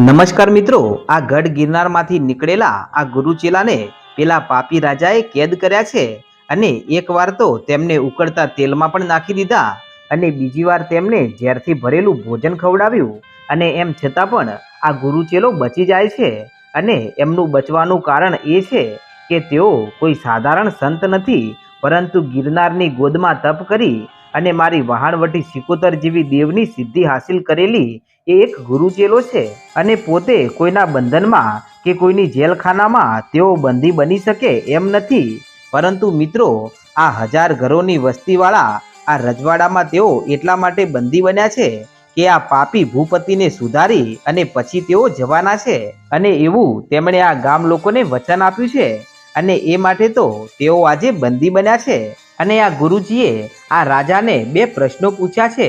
નમસ્કાર મિત્રો, આ ગઢ ગિરનારમાંથી નીકળેલા આ ગુરુચેલાને પેલા પાપી રાજાએ કેદ કર્યા છે અને એકવાર તો તેમને ઉકળતા તેલમાં પણ નાખી દીધા અને બીજી વાર તેમને ઝેરથી ભરેલું ભોજન ખવડાવ્યું અને એમ છતાં પણ આ ગુરુચેલો બચી જાય છે અને એમનું બચવાનું કારણ એ છે કે તેઓ કોઈ સાધારણ સંત નથી, પરંતુ ગિરનારની ગોદમાં તપ કરી અને મારી વહાણવટી સિકોતર જેવી દેવની સિદ્ધિ હાસિલ કરેલી એ એક ગુરુચેલો છે. અને પોતે કોઈના બંધનમાં કે કોઈની જેલખાનામાં તેઓ બંધી બની શકે એમ નથી. પરંતુ મિત્રો, આ હજાર ઘરોની વસ્તીવાળા આ રજવાડામાં તેઓ એટલા માટે બંધી બન્યા છે કે આ પાપી ભૂપતિને સુધારી અને પછી તેઓ જવાના છે. અને એવું તેમણે આ ગામ લોકોને વચન આપ્યું છે. અને એ માટે તો તેઓ આજે બંદી બન્યા છે. અને આ ગુરુજીએ આ રાજાને બે પ્રશ્નો પૂછ્યા છે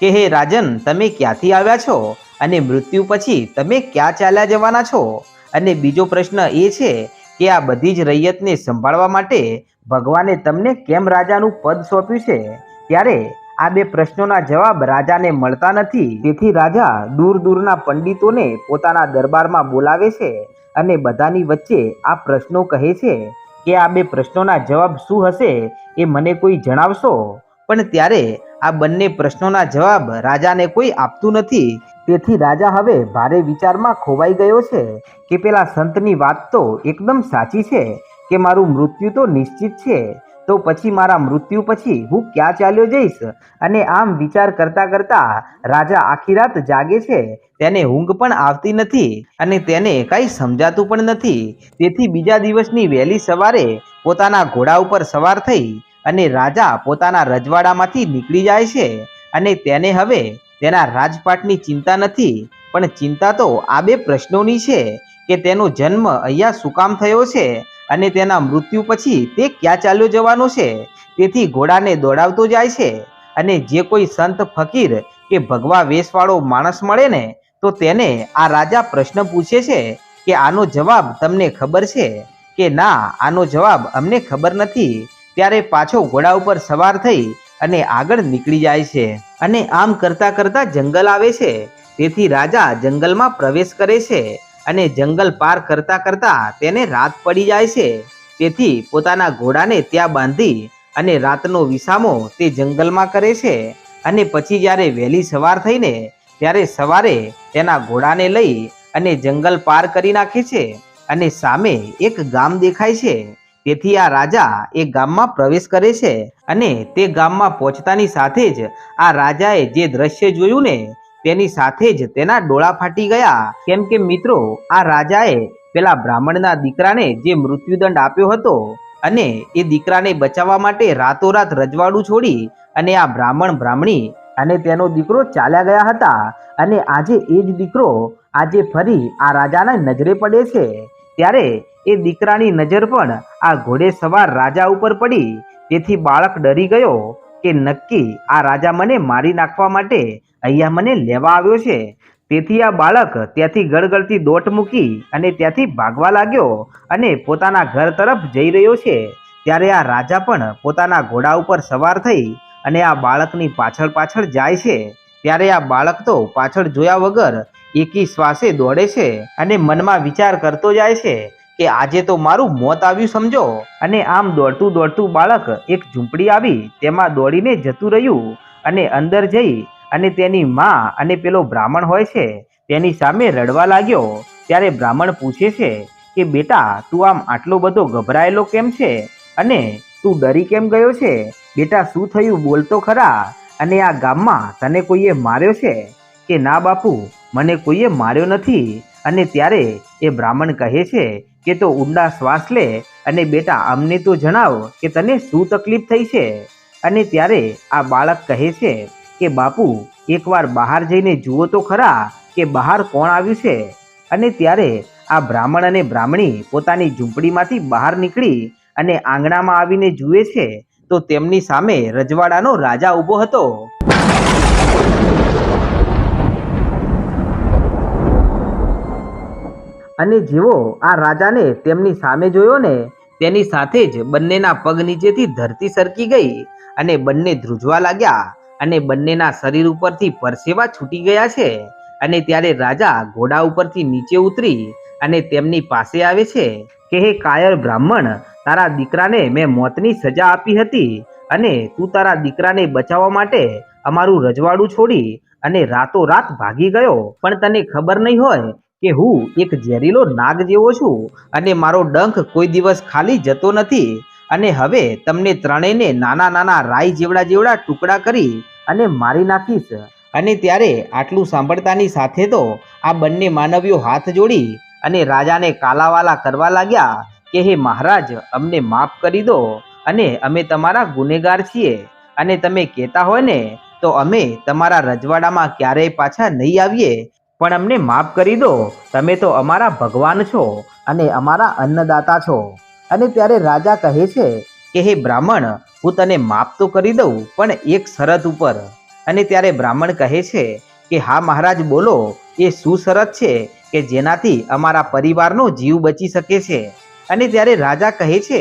કે, હે રાજન, તમે ક્યાંથી આવ્યા છો? અને મૃત્યુ પછી તમે ક્યાં ચાલ્યા જવાના છો? અને બીજો પ્રશ્ન એ છે કે, આ બધી જ રૈયતને સંભાળવા માટે ભગવાને તમને કેમ રાજાનું પદ સોંપ્યું છે? ત્યારે આ બે પ્રશ્નોના જવાબ રાજાને મળતા નથી. તેથી રાજા દૂર દૂરના પંડિતોને પોતાના દરબારમાં બોલાવે છે અને બધાની વચ્ચે આ પ્રશ્નો કહે છે કે આ બે પ્રશ્નોના જવાબ શું હશે એ મને કોઈ જણાવશો? પણ ત્યારે આ બંને પ્રશ્નોના જવાબ રાજાને કોઈ આપતું નથી. તેથી રાજા હવે ભારે વિચારમાં ખોવાઈ ગયો છે કે પેલા સંતની વાત તો એકદમ સાચી છે કે મારું મૃત્યુ તો નિશ્ચિત છે. તો પછી મારા મૃત્યુ પછી હું ક્યાં ચાલ્યો જઈશ? અને આમ વિચાર કરતા કરતા રાજા આખી રાત જાગે છે તેને ઊંઘ પણ આવતી નથી અને તેને કંઈ સમજાતું પણ નથી. તેથી બીજા દિવસની વહેલી સવારે પોતાના ઘોડા ઉપર સવાર થઈ અને રાજા પોતાના રજવાડામાંથી નીકળી જાય છે અને તેને હવે તેના રાજપાટની ચિંતા નથી. પણ ચિંતા તો આ બે પ્રશ્નોની છે કે તેનો જન્મ અહીંયા શું કામ થયો છે અને તેના મૃત્યુ પછી તે ક્યાં ચાલ્યો જવાનો છે? તેથી ઘોડાને દોડાવતો જાય છે અને જે કોઈ સંત ફકીર કે ભગવા વેશવાળો માણસ મળે ને તો તેને આ રાજા પ્રશ્ન પૂછે છે કે આનો જવાબ તમને ખબર છે કે ના, આનો જવાબ અમને ખબર નથી. ત્યારે પાછો ઘોડા ઉપર સવાર થઈ અને આગળ નીકળી જાય છે અને આમ કરતા કરતા જંગલ આવે છે. તેથી રાજા જંગલમાં પ્રવેશ કરે છે અને જંગલ પાર કરતા કરતા તેને રાત પડી જાય છે. તેથી પોતાના ઘોડાને ત્યાં બાંધી અને રાતનો વિસામો તે જંગલમાં કરે છે અને પછી જ્યારે વહેલી સવાર થઈને ત્યારે સવારે તેના ઘોડાને લઈ અને જંગલ પાર કરી નાખે છે અને સામે એક ગામ દેખાય છે. તેથી આ રાજા એ ગામમાં પ્રવેશ કરે છે અને તે ગામમાં પહોંચતાની સાથે જ આ રાજાએ જે દ્રશ્ય જોયું ને, તેની સાથે જ તેના ડોળા ફાટી ગયા. કેમ કે મિત્રો, આ રાજાએ પેલા બ્રાહ્મણના દીકરાને જે મૃત્યુદંડ આપ્યો હતો અને એ દીકરાને બચાવવા માટે રાતોરાત રજવાડું છોડી અને આ બ્રાહ્મણ બ્રાહ્મણી અને તેનો દીકરો ચાલ્યા ગયા હતા. અને આજે એ જ દીકરો આજે ફરી આ રાજાના નજરે પડે છે. ત્યારે એ દીકરાની નજર પણ આ ઘોડે સવાર રાજા ઉપર પડી. તેથી બાળક ડરી ગયો કે નક્કી આ રાજા મને મારી નાખવા માટે અહીંયા મને લેવા આવ્યો છે. તેથી આ બાળક ત્યાંથી ગળગળતી દોટ મૂકી અને ત્યાંથી ભાગવા લાગ્યો અને પોતાના ઘર તરફ જઈ રહ્યો છે. ત્યારે આ રાજા પણ પોતાના ઘોડા ઉપર સવાર થઈ અને આ બાળકની પાછળ પાછળ જાય છે, ત્યારે આ બાળક તો પાછળ જોયા વગર એકી શ્વાસે દોડે છે અને મનમાં વિચાર કરતો જાય છે કે આજે તો મારું મોત આવ્યું સમજો. અને આમ દોડતું દોડતું બાળક એક ઝૂંપડી આવી તેમાં દોડીને જતું રહ્યું અને અંદર જઈ અને તેની માં અને પેલો બ્રાહ્મણ હોય છે તેની સામે રડવા લાગ્યો. ત્યારે બ્રાહ્મણ પૂછે છે કે બેટા તું આમ આટલો બધો ગભરાયેલો કેમ છે? અને તું ડરી કેમ ગયો છે? બેટા, શું થયું? બોલતો ખરા. અને આ ગામમાં તને કોઈએ માર્યો છે? કે ના બાપુ, મને કોઈએ માર્યો નથી? અને ત્યારે એ બ્રાહ્મણ કહે છે કે તો ઊંડા શ્વાસ લે અને બેટા, અમને તો જણાવ કે તને શું તકલીફ થઈ છે? અને ત્યારે આ બાળક કહે છે કે, બાપુ, એકવાર બહાર જઈને જુઓ તો ખરા કે બહાર કોણ આવ્યું છે? અને ત્યારે આ બ્રાહ્મણ અને બ્રાહ્મણી પોતાની ઝૂંપડીમાંથી બહાર નીકળી અને આંગણામાં આવીને જુએ છે તો તેમની સામે રજવાડાનો રાજા ઊભો હતો. અને જેવો આ રાજાને તેમની સામે જોયો ને, તેની સાથે જ બંનેના પગ નીચેથી ધરતી સરકી ગઈ અને બંને ધ્રુજવા લાગ્યા અને બંનેના શરીર ઉપરથી પરસેવા છૂટી ગયા છે અને ત્યારે રાજા ઘોડા ઉપરથી નીચે ઉતરી અને તેમની પાસે આવે છે કે હે કાયર બ્રાહ્મણ, તારા દીકરાને મેં મોતની સજા આપી હતી અને તું તારા દીકરાને બચાવવા માટે અમારું રજવાડું છોડી અને રાતોરાત ભાગી ગયો. પણ તને ખબર નહીં હોય કે હું એક ઝેરીલો નાગ જેવો છું અને મારો ડંખ કોઈ દિવસ ખાલી જતો નથી અને હવે તમને ત્રણેયને નાના નાના રાઈ જેવડા જેવડા ટુકડા કરી અને મારી નાખીશ. અને ત્યારે આટલું સાંભળતાની સાથે તો આ બંને માનવીઓ હાથ જોડી અને રાજાને કાલાવાલા કરવા લાગ્યા કે, હે મહારાજ, અમને માફ કરી દો અને અમે તમારા ગુનેગાર છીએ અને તમે કહેતા હોય ને, તો અમે તમારા રજવાડામાં ક્યારેય પાછા નહીં આવીએ, પણ અમને માફ કરી દો. તમે તો અમારા ભગવાન છો અને અમારા અન્નદાતા છો. અને ત્યારે રાજા કહે છે કે, હે બ્રાહ્મણ, હું તને માફ તો કરી દઉં, પણ એક શરત ઉપર. અને ત્યારે બ્રાહ્મણ કહે છે કે, હા મહારાજ, બોલો, એ શું શરત છે? કે જેનાથી અમારા પરિવારનો જીવ બચી શકે છે. અને ત્યારે રાજા કહે છે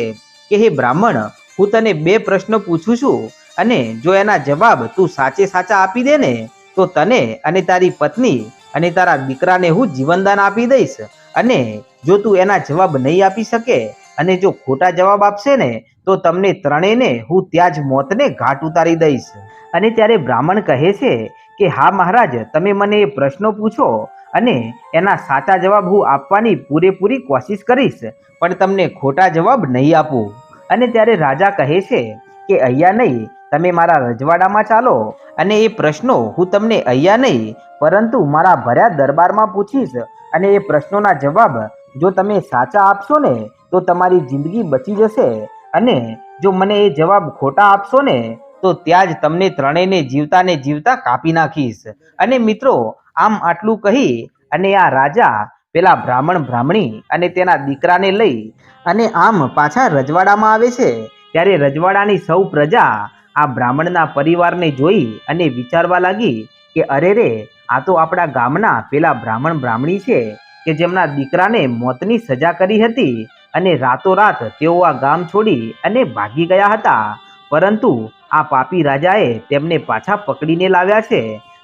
કે, હે બ્રાહ્મણ, હું તને બે પ્રશ્ન પૂછું છું અને જો એના જવાબ તું સાચે સાચા આપી દે ને, તો તને અને તારી પત્ની અને તારા દીકરાને હું જીવનદાન આપી દઈશ. અને જો તું એના જવાબ નહીં આપી શકે અને જો ખોટા જવાબ આપશે ને, તો તમને ત્રણેયને હું ત્યાં જ મોતને ઘાટ ઉતારી દઈશ. અને ત્યારે બ્રાહ્મણ કહે છે કે, હા મહારાજ, તમે મને એ પ્રશ્નો પૂછો અને એના સાચા જવાબ હું આપવાની પૂરેપૂરી કોશિશ કરીશ, પણ તમને ખોટા જવાબ નહીં આપું. અને ત્યારે રાજા કહે છે કે, અહીંયા નહીં, તમે મારા રજવાડામાં ચાલો. અને એ પ્રશ્નો હું તમને અહીંયા નહીં, પરંતુ મારા ભર્યા દરબારમાં પૂછીશ. અને એ પ્રશ્નોના જવાબ, જો તમે સાચા આપશો ને, તો તમારી જિંદગી બચી જશે. અને જો મને એ જવાબ ખોટા આપશો ને, તો ત્યાં જ તમને ત્રણેયને જીવતાને જીવતા કાપી નાખીશ. અને મિત્રો આમ આટલું કહી અને આ રાજા પેલા બ્રાહ્મણ બ્રાહ્મણી અને તેના દીકરાને લઈ અને આમ પાછા રજવાડામાં આવે છે. ત્યારે રજવાડાની સૌ પ્રજા આ બ્રાહ્મણના પરિવારને જોઈ અને વિચારવા લાગી કે અરે રે, આ તો આપણા ગામના પેલા બ્રાહ્મણ બ્રાહ્મણી છે કે જેમના દીકરાને મોતની સજા કરી હતી અને રાતોરાત તેઓ આ ગામ છોડી અને ભાગી ગયા હતા. પરંતુ આ પાપી રાજાએ તેમને પાછા પકડીને લાવ્યા છે.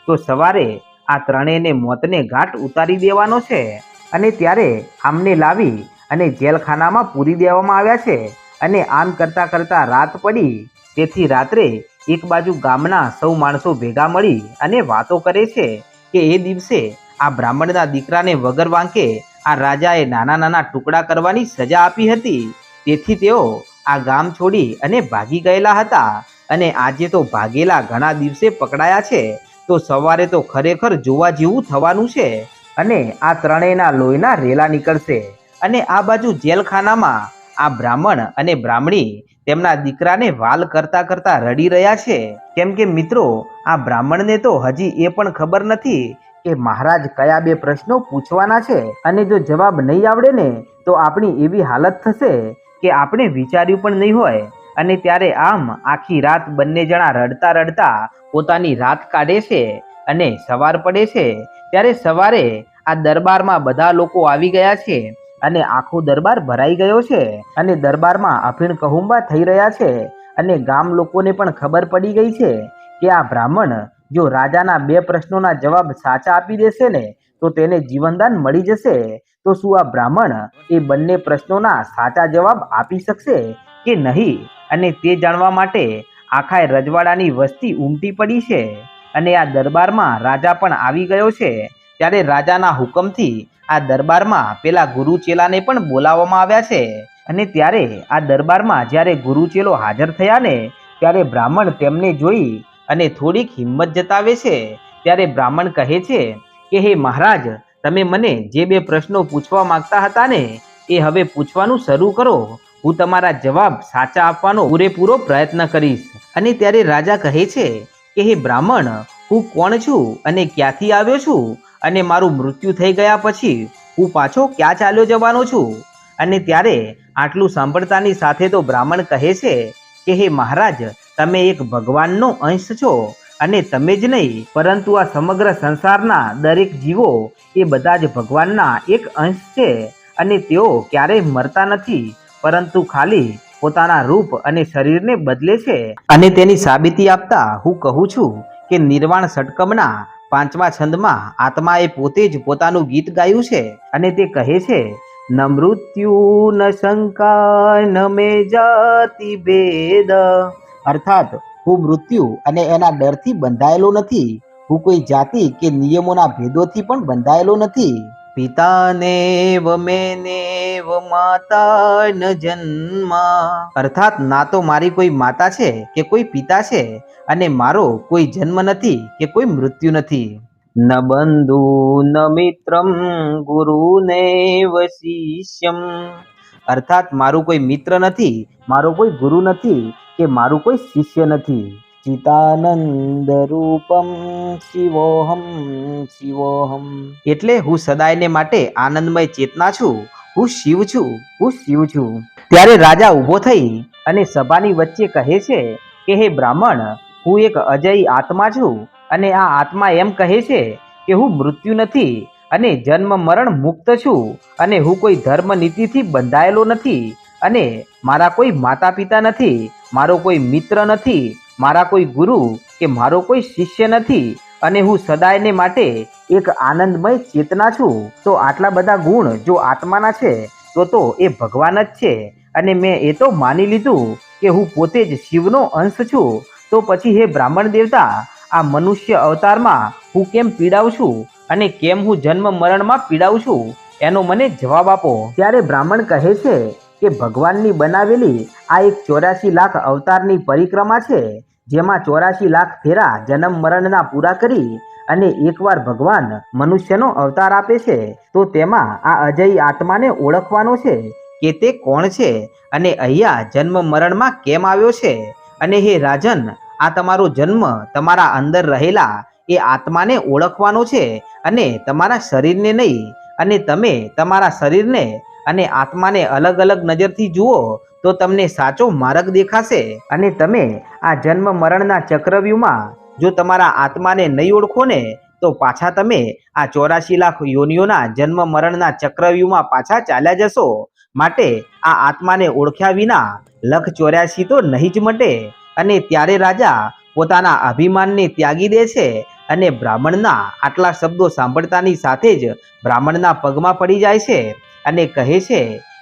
તો સવારે આ ત્રણેયને મોતને ઘાટ ઉતારી દેવાનો છે અને ત્યારે આમને લાવી અને જેલખાનામાં પૂરી દેવામાં આવ્યા છે અને આમ કરતાં કરતાં રાત પડી. તેથી રાત્રે એક બાજુ ગામના સૌ માણસો ભેગા મળી અને વાતો કરે છે કે એ દિવસે આ બ્રાહ્મણના દીકરાને વગર વાંકે આ રાજાએ નાના નાના ટુકડા કરવાની સજા આપી હતી. તેથી તેઓ આ ગામ છોડી અને ભાગી ગયેલા હતા અને આજે તો ભાગેલા ઘણા દિવસે પકડાયા છે તો સવારે તો ખરેખર જોવા જેવું થવાનું છે. અને આ ત્રણેયના લોહીના રેલા નીકળશે. અને આ બાજુ જેલખાનામાં આ બ્રાહ્મણ અને બ્રાહ્મણી તેમના દીકરાને વાલ કરતા કરતા રડી રહ્યા છે. કેમ કે મિત્રો, આ બ્રાહ્મણને તો હજી એ પણ ખબર નથી કે મહારાજ કયા બે પ્રશ્નો પૂછવાના છે. અને જો જવાબ નહીં આવડે ને, તો આપણી એવી હાલત થશે કે આપણે વિચાર્યું પણ નહીં હોય. અને ત્યારે આમ આખી રાત બંને જણા રડતા રડતા પોતાની રાત કાઢે છે અને સવાર પડે છે. ત્યારે સવારે આ દરબારમાં બધા લોકો આવી ગયા છે અને આખો દરબાર ભરાઈ ગયો છે અને દરબારમાં અફીણ કહુંબા થઈ રહ્યા છે અને ગામ લોકોને પણ ખબર પડી ગઈ છે કે આ બ્રાહ્મણ જો રાજાના બે પ્રશ્નોના જવાબ સાચા આપી દેશે ને, તો તેને જીવનદાન મળી જશે. તો શું આ બ્રાહ્મણ એ બંને પ્રશ્નોના સાચા જવાબ આપી શકશે કે નહીં? અને તે જાણવા માટે આખા રજવાડાની વસ્તી ઉમટી પડી છે અને આ દરબારમાં રાજા પણ આવી ગયો છે. ત્યારે રાજાના હુકમથી આ દરબારમાં પેલા ગુરુચેલાને પણ બોલાવવામાં આવ્યા છે અને ત્યારે આ દરબારમાં જ્યારે ગુરુચેલો હાજર થયા ને ત્યારે બ્રાહ્મણ તેમને જોઈ અને થોડીક હિંમત જતાવે છે. ત્યારે બ્રાહ્મણ કહે છે કે, હે મહારાજ, તમે મને જે બે પ્રશ્નો પૂછવા માંગતા હતા ને, એ હવે પૂછવાનું શરૂ કરો. હું તમારા જવાબ સાચા આપવાનો પૂરેપૂરો પ્રયત્ન કરીશ. અને ત્યારે રાજા કહે છે કે, હે બ્રાહ્મણ, હું કોણ છું અને ક્યાંથી આવ્યો છું? અને મારું મૃત્યુ થઈ ગયા પછી હું પાછો ક્યાં ચાલ્યો જવાનો છું? અને ત્યારે આટલું સાંભળતાની સાથે તો બ્રાહ્મણ કહે છે કે, હે મહારાજ, તમે એક ભગવાનનો અંશ છો અને તમે જ નહીં, પરંતુ આ સમગ્ર સંસારના દરેક જીવો એ બધા જ ભગવાનના એક અંશ છે અને તેઓ ક્યારેય મરતા નથી પરંતુ ખાલી પોતાના રૂપ અને શરીરને બદલે છે. અને તેની સાબિતી આપતા હું કહું છું કે નિર્વાણ સટકમના પાંચમા છંદમાં આત્માએ પોતે જ પોતાનું ગીત ગાયું છે અને તે કહે છે, ન મૃત્યુ ન શંકા ન મે જાતિ ભેદ. અર્થાત, હું મૃત્યુ અને એના ડરથી બંધાયેલો નથી. હું કોઈ જાતિ કે નિયમોના ભેદોથી પણ બંધાયેલો નથી. પિતાને મેને માતા ન જન્મ. અર્થાત ના તો મારી કોઈ માતા છે કે કોઈ પિતા છે અને મારો કોઈ જન્મ નથી કે કોઈ મૃત્યુ નથી. ન બંધુ, ન મિત્રમ ગુરુ ને શિષ્યમ. અર્થાત મારું કોઈ મિત્ર નથી, મારો કોઈ ગુરુ નથી કે મારું કોઈ શિષ્ય નથી. ચિતાનંદ રૂપમ શિવોહમ શિવોહમ એટલે હું સદાયને માટે આનંદમય ચેતના છું, હું શિવ છું, હું શિવ છું. ત્યારે રાજા ઊભો થઈ અને સભાની વચ્ચે કહે છે કે, હે બ્રાહ્મણ, હું એક અજય આત્મા છું અને આ આત્મા એમ કહે છે કે, હું મૃત્યુ નથી અને જન્મ મરણ મુક્ત છું અને હું કોઈ ધર્મ નીતિથી બંધાયેલો નથી અને મારા કોઈ માતા પિતા નથી, મારો કોઈ મિત્ર નથી મારા કોઈ ગુરુ કે મારો કોઈ શિષ્ય નથી અને હું સદાયને માટે એક આનંદમય ચેતના છું, તો આટલા બધા ગુણ જો આત્માના છે, તો તો એ ભગવાન જ છે. અને મેં એ તો માની લીધું કે હું પોતે જ શિવનો અંશ છું. તો પછી હે બ્રાહ્મણ દેવતા, આ મનુષ્ય અવતારમાં હું કેમ પીડાઉં છું? અને કેમ હું જન્મ મરણમાં પીડાઉં છું? એનો મને જવાબ આપો. ત્યારે બ્રાહ્મણ કહે છે કે ભગવાનની બનાવેલી આ એક ચોર્યાસી લાખ અવતારની પરિક્રમા છે. જેમાં ચોરાશી લાખ ફેરા જન્મ મરણના પૂરા કરી અને એકવાર ભગવાન મનુષ્યનો અવતાર આપે છે, તો તેમાં આ અજય આત્માને ઓળખવાનો છે કે તે કોણ છે અને અહીંયા જન્મ મરણમાં કેમ આવ્યો છે? અને હે રાજન, આ તમારો જન્મ તમારા અંદર રહેલા એ આત્માને ઓળખવાનો છે અને તમારા શરીરને નહીં. અને તમે તમારા શરીરને અને આત્માને અલગ અલગ નજરથી જુઓ, તો તમને સાચો માર્ગ દેખાશે. અને તમે આ જન્મ મરણના ચક્રવ્યૂહમાં જો તમારા આત્માને નહીં ઓળખો ને, તો પાછા તમે આ ચોરાશી લાખ યોનિઓના જન્મ મરણના ચક્રવ્યૂહમાં પાછા ચાલ્યા જશો. માટે આ આત્માને ઓળખ્યા વિના લખ ચોર્યાસી તો નહીં જ મટે. અને ત્યારે રાજા પોતાના અભિમાનને ત્યાગી દે છે અને બ્રાહ્મણના આટલા શબ્દો સાંભળતાની સાથે જ બ્રાહ્મણના પગમાં પડી જાય છે અને કહે છે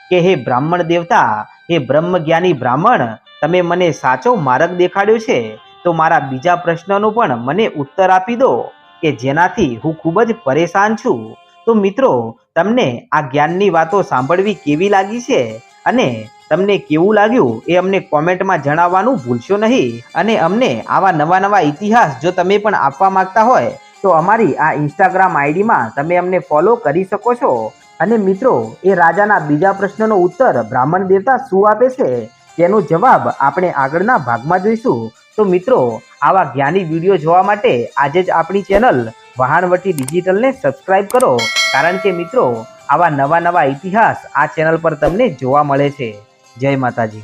કે, હે બ્રાહ્મણ દેવતા, હે બ્રહ્મ જ્ઞાની બ્રાહ્મણ તમે મને સાચો માર્ગ દેખાડ્યો છે, તો મારા બીજા પ્રશ્નનો પણ મને ઉત્તર આપી દો, કે જેનાથી હું ખૂબ જ પરેશાન છું. તો મિત્રો, તમને આ જ્ઞાનની વાતો સાંભળવી કેવી લાગી છે? અને તમને કેવું લાગ્યું એ અમને કોમેન્ટમાં જણાવવાનું ભૂલશો નહીં. અને અમને આવા નવા નવા ઇતિહાસ જો તમે પણ આપવા માંગતા હોય, તો અમારી આ ઇન્સ્ટાગ્રામ આઈડીમાં તમે અમને ફોલો કરી શકો છો. અને મિત્રો, એ રાજાના બીજા પ્રશ્નનો ઉત્તર બ્રાહ્મણ દેવતા શું આપે છે? તેનો જવાબ આપણે આગળના ભાગમાં જોઈશું. તો મિત્રો, આવા જ્ઞાની વીડિયો જોવા માટે આજે જ આપણી ચેનલ વહાણવટી ડિજિટલને સબસ્ક્રાઇબ કરો. કારણ કે મિત્રો, આવા નવા નવા ઇતિહાસ આ ચેનલ પર તમને જોવા મળે છે. જય માતાજી.